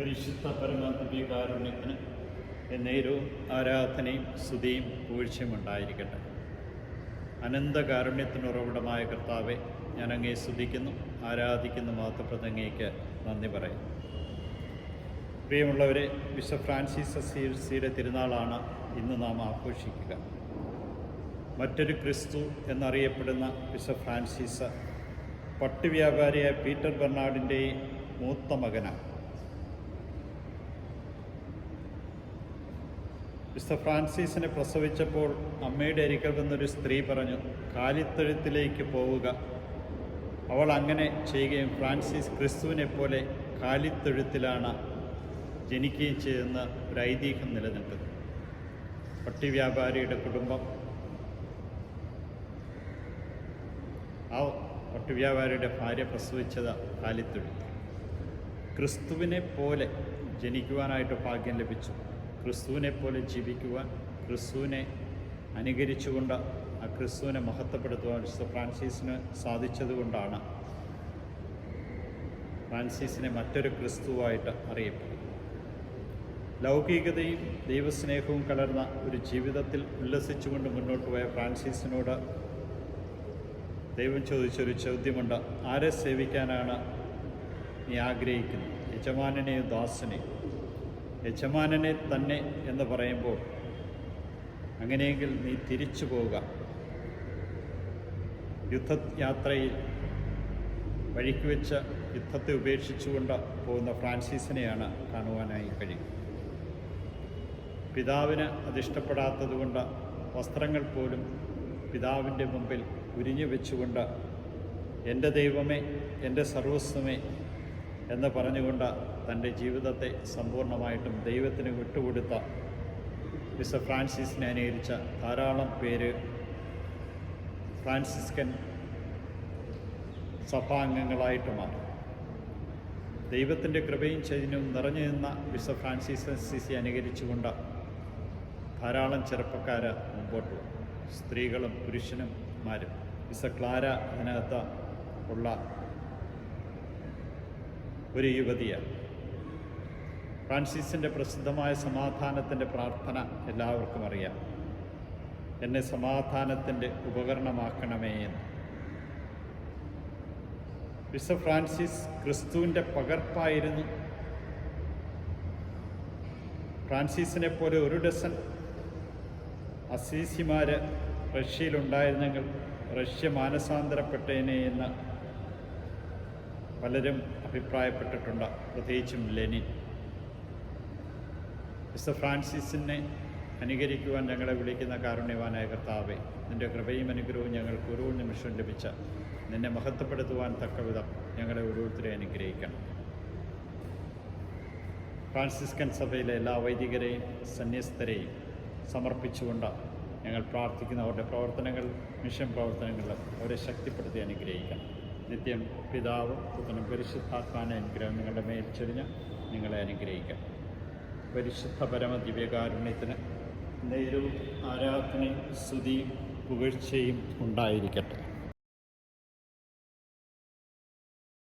പരിശുദ്ധ പരമാത്മികാരുണ്യത്തിന് എന്നേരവും ആരാധനയും സ്തുതിയും പൂഴ്ചയും ഉണ്ടായിരിക്കട്ടെ. അനന്തകാരുണ്യത്തിന് ഉറവിടമായ കർത്താവെ ഞാൻ അങ്ങേ സ്തുതിക്കുന്നു ആരാധിക്കുന്നു മാത്രപ്രതങ്ങയ്ക്ക് നന്ദി പറയും. പ്രിയമുള്ളവരെ വിശ്വ ഫ്രാൻസിസ് അസീസിയുടെ തിരുനാളാണ് ഇന്ന് നാം ആഘോഷിക്കുക. മറ്റൊരു ക്രിസ്തു എന്നറിയപ്പെടുന്ന വിശ്വ ഫ്രാൻസിസ് പട്ടുവ്യാപാരിയായ പീറ്റർ ബെർണാഡിന്റെ മൂത്ത മകനാണ്. വിശുദ്ധ ഫ്രാൻസിസിനെ പ്രസവിച്ചപ്പോൾ അമ്മയുടെ അരികിൽ നിന്നൊരു സ്ത്രീ പറഞ്ഞു കാലിത്തൊഴുത്തിലേക്ക് പോവുക. അവൾ അങ്ങനെ ചെയ്യുകയും ഫ്രാൻസിസ് ക്രിസ്തുവിനെ പോലെ കാലിത്തൊഴുത്തിലാണ് ജനിക്കുകയും ചെയ്തെന്ന് ഒരു ഐതിഹ്യം നിലനിൽക്കുന്നു. പട്ടി വ്യാപാരിയുടെ കുടുംബം. ആ പട്ടി വ്യാപാരിയുടെ ഭാര്യ പ്രസവിച്ചത് കാലിത്തൊഴുത്തിൽ. ക്രിസ്തുവിനെ പോലെ ജനിക്കുവാനായിട്ട് ഭാഗ്യം ലഭിച്ചു. ക്രിസ്തുവിനെ പോലെ ജീവിക്കുവാൻ ക്രിസ്തുവിനെ അനുകരിച്ചുകൊണ്ട് ആ ക്രിസ്തുവിനെ മഹത്വപ്പെടുത്തുവാൻ വിശുദ്ധ ഫ്രാൻസിസിന് സാധിച്ചതുകൊണ്ടാണ് ഫ്രാൻസിസിനെ മറ്റൊരു ക്രിസ്തുവായിട്ട് അറിയപ്പെടുന്നത്. ലൗകികതയും ദൈവസ്നേഹവും കലർന്ന ഒരു ജീവിതത്തിൽ ഉല്ലസിച്ചുകൊണ്ട് മുന്നോട്ട് പോയ ഫ്രാൻസിസിനോട് ദൈവം ചോദിച്ചൊരു ചോദ്യമുണ്ട്. ആരെ സേവിക്കാനാണ് നീ ആഗ്രഹിക്കുന്നത്? യജമാനെയും ദാസനെയോ. യജമാനനെ തന്നെ എന്ന് പറയുമ്പോൾ അങ്ങനെയെങ്കിൽ നീ തിരിച്ചു പോവുക. യുദ്ധയാത്രയിൽ വഴിക്ക് വെച്ച് യുദ്ധത്തെ ഉപേക്ഷിച്ചുകൊണ്ട് പോകുന്ന ഫ്രാൻസിസിനെയാണ് കാണുവാനായി കഴിയും പിതാവിന് അതിഷ്ടപ്പെടാത്തതുകൊണ്ട് വസ്ത്രങ്ങൾ പോലും പിതാവിന്റെ മുമ്പിൽ ഉരിഞ്ഞു വെച്ചുകൊണ്ട് എന്റെ ദൈവമേ എന്റെ സർവസ്വമേ എന്ന് പറഞ്ഞുകൊണ്ട് തന്റെ ജീവിതത്തെ സമ്പൂർണമായിട്ടും ദൈവത്തിന് വിട്ടുകൊടുത്ത മിസ്റ്റർ ഫ്രാൻസിസിനെ അനുകരിച്ച ധാരാളം പേര് ഫ്രാൻസിസ്കൻ സഭാംഗങ്ങളായിട്ട് മാറി. ദൈവത്തിന്റെ കൃപയും ചൈതന്യവും നിറഞ്ഞു നിന്ന മിസ്റ്റർ ഫ്രാൻസിസ് സിസി അനുകരിച്ചുകൊണ്ട് ധാരാളം ചെറുപ്പക്കാർ മുമ്പോട്ട് സ്ത്രീകളും പുരുഷനും മാരും. മിസ്റ്റർ ക്ലാര അതിനകത്ത് ഉള്ള ഒരു യുവതിയാണ് ഫ്രാൻസിസിന്റെ പ്രസിദ്ധമായ സമാധാനത്തിന്റെ പ്രാർത്ഥന എല്ലാവർക്കും അറിയാം. എന്നെ സമാധാനത്തിന്റെ ഉപകരണമാക്കണമേ എന്ന്. വിശ ഫ്രാൻസിസ് ക്രിസ്തുവിന്റെ പകർപ്പായിരുന്നു. ഫ്രാൻസിസിനെ പോലെ ഒരു ഡസൻ അസീസിമാർ റഷ്യയിലുണ്ടായിരുന്നെങ്കിൽ റഷ്യ മാനസാന്തരപ്പെട്ടേനെ എന്ന് പലരും അഭിപ്രായപ്പെട്ടിട്ടുണ്ട്. പ്രത്യേകിച്ചും ലെനിൻ. മിസ്റ്റർ ഫ്രാൻസിസിനെ അനുകരിക്കുവാൻ ഞങ്ങളെ വിളിക്കുന്ന കാരുണ്യവാനായ കർത്താവെ നിന്റെ കൃപയും അനുഗ്രഹവും ഞങ്ങൾക്ക് ഒരു നിമിഷം ലഭിച്ച നിന്നെ മഹത്വപ്പെടുത്തുവാൻ തക്കവിധം ഞങ്ങളെ ഓരോരുത്തരെ അനുഗ്രഹിക്കണം. ഫ്രാൻസിസ്കൻ സഭയിലെ എല്ലാ വൈദികരെയും സന്യസ്തരെയും സമർപ്പിച്ചുകൊണ്ട് ഞങ്ങൾ പ്രാർത്ഥിക്കുന്ന അവരുടെ പ്രവർത്തനങ്ങൾ മിഷൻ പ്രവർത്തനങ്ങൾ അവരെ ശക്തിപ്പെടുത്തി അനുഗ്രഹിക്കണം. നിത്യം പിതാവ് പുത്രനും പരിശുദ്ധാത്മാനെ അനുഗ്രഹം നിങ്ങളുടെ മേൽ ചൊരിഞ്ഞ് നിങ്ങളെ അനുഗ്രഹിക്കാം. പരിശുദ്ധ പരമ ദിവ്യകാരുണ്യത്തിന് നേരവും ആരാധനയും സ്തുതിയും പുകഴ്ചയും ഉണ്ടായിരിക്കട്ടെ.